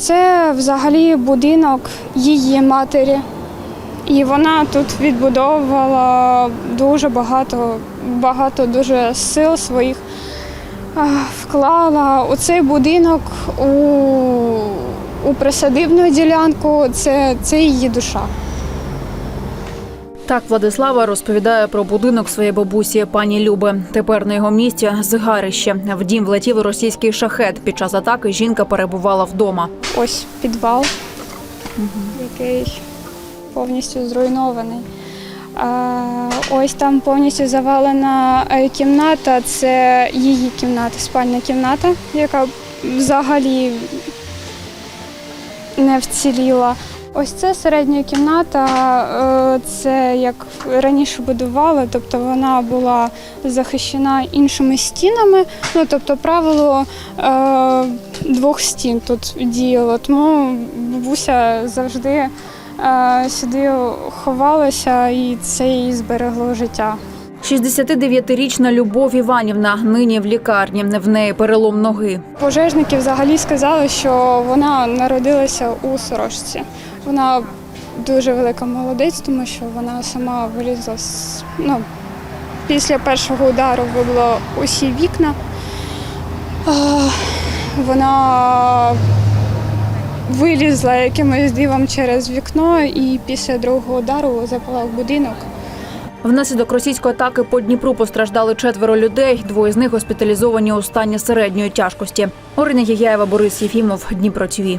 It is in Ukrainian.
Це взагалі будинок її матері. І вона тут відбудовувала дуже багато, багато дуже сил своїх вклала у цей будинок, у, у присадибну ділянку. Це, це її душа. Так Владислава розповідає про будинок своєї бабусі пані Люби. Тепер на його місці згарище. В дім влетів російський шахет. Під час атаки жінка перебувала вдома. Ось підвал, який повністю зруйнований. Ось там повністю завалена е, кімната. Це її кімната, спальна кімната, яка взагалі не вціліла. Ось це середня кімната, е, це як раніше будували, тобто вона була захищена іншими стінами. Ну тобто правило е, двох стін тут діяло. Тому бабуся завжди е, сюди ховалася, і це їй зберегло життя. 69-річна Любов Іванівна нині в лікарні. В неї перелом ноги. Пожежники взагалі сказали, що вона народилася у сорочці. Вона дуже велика молодець, тому що вона сама вилізла з ну, після першого удару вибило усі вікна. Вона вилізла якимось дивом через вікно і після другого удару запалав будинок. Внаслідок російської атаки по Дніпру постраждали четверо людей. Двоє з них госпіталізовані у стані середньої тяжкості. Орина Єяєва, Борис Єфімов, Дніпро ТВ.